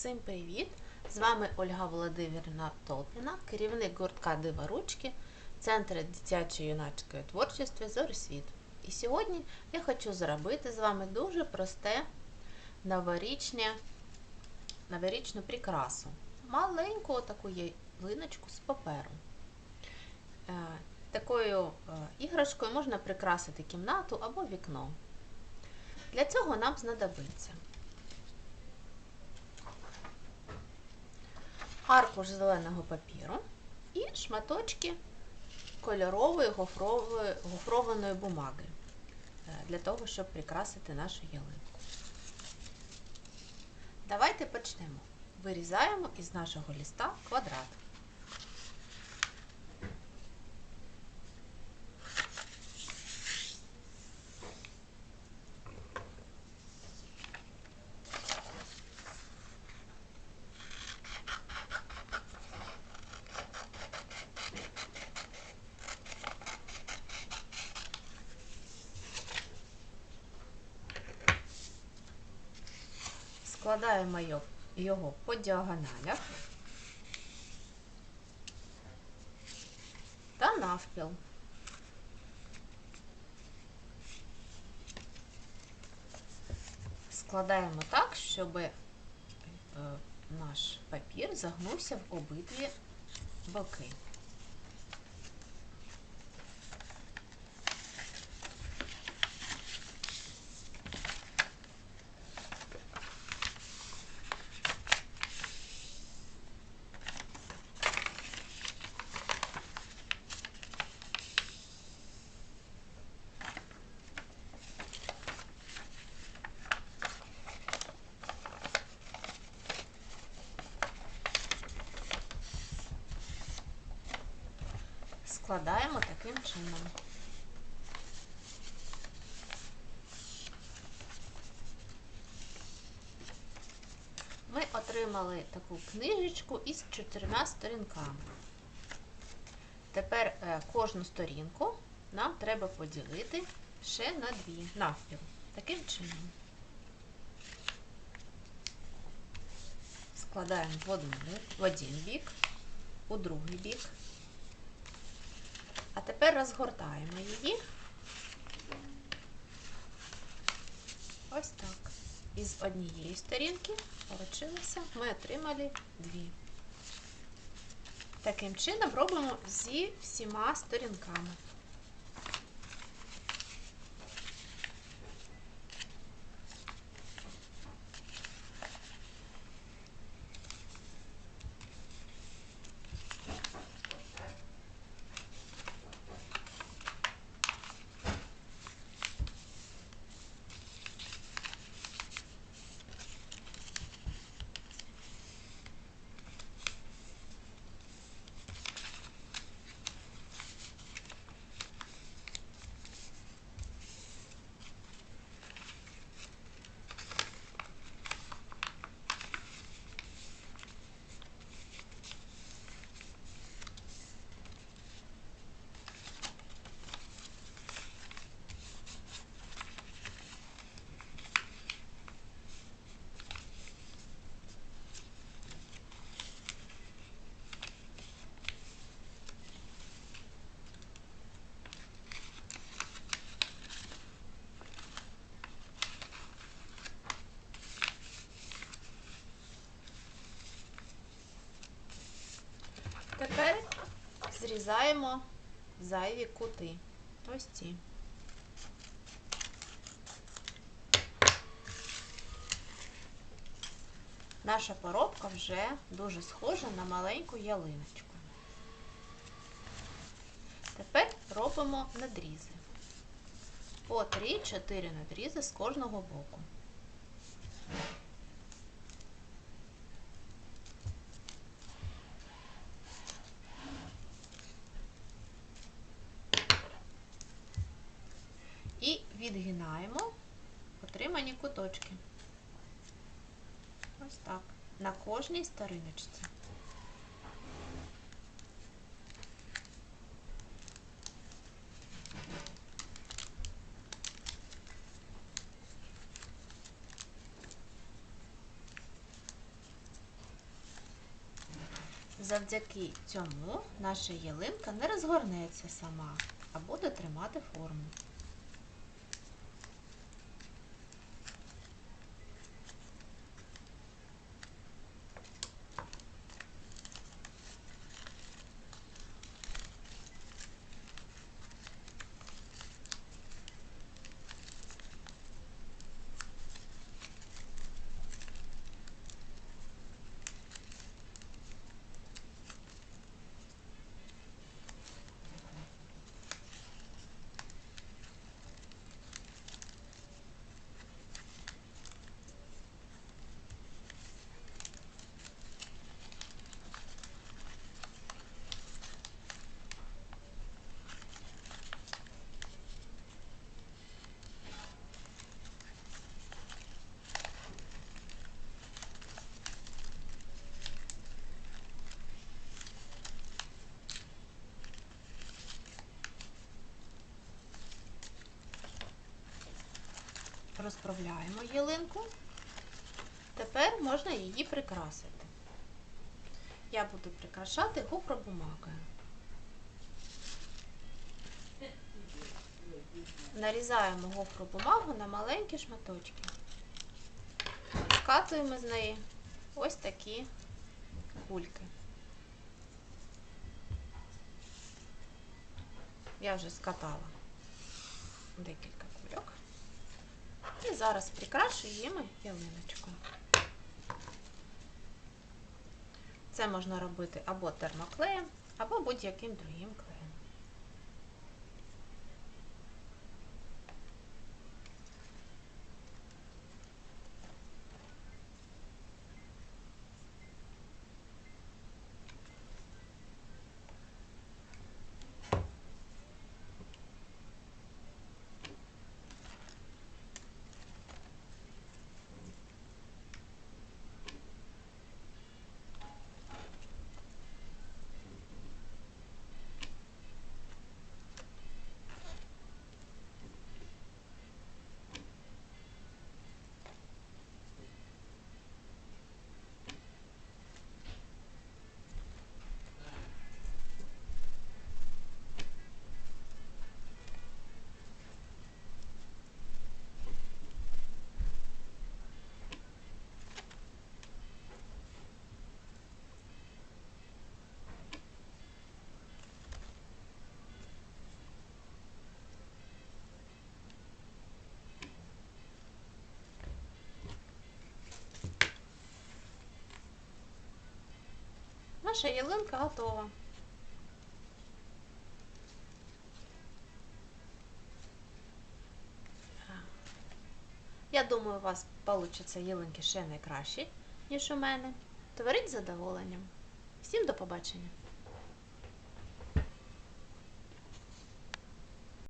Всім привіт! З вами Ольга Володимирівна Толпіна, керівник гуртка Дива Ручки, Центру дитячої юнацької творчості Зорисвіт. І сьогодні я хочу зробити з вами дуже просте новорічне, новорічну прикрасу. Маленьку таку ялиночку з паперу. Е, Такою е, іграшкою можна прикрасити кімнату або вікно. Для цього нам знадобиться аркуш зеленого папіру і шматочки кольорової гофрової, гофрованої бумаги е, для того, щоб прикрасити нашу ялинку. Давайте почнемо. Вирізаємо із нашого ліста квадрат. Складаємо його- по діагоналях та навпіл. Складаємо так, щоб е, наш папір загнувся в обидві боки. Складаємо таким чином. Ми отримали таку книжечку із чотирма сторінками. Тепер е, кожну сторінку нам треба поділити ще на дві навпіл. Таким чином. Складаємо в, один бік, у другий бік. А тепер розгортаємо її. Ось так. Із однієї сторінки получилося, ми отримали дві. Таким чином робимо зі всіма сторінками. Тепер зрізаємо зайві кути. Ось ці. Наша поробка вже дуже схожа на маленьку ялиночку. Тепер робимо надрізи. По 3-4 надрізи з кожного боку. Куточки. Ось так. На кожній сторіночці. Завдяки цьому наша ялинка не розгорнеться сама, а буде тримати форму. Розправляємо ялинку. Тепер можна її прикрасити. Я буду прикрашати гофробумагою. Нарізаємо гофробумагу на маленькі шматочки. Скатуємо з неї ось такі кульки. Я вже скатала декілька кульок. І зараз прикрашуємо ялиночку. Це можна робити або термоклеєм, або будь-яким другим клеєм. Наша ялинка готова. Я думаю, у вас получаться ялинки ще найкращі, ніж у мене. Творіть з задоволенням. Всім до побачення!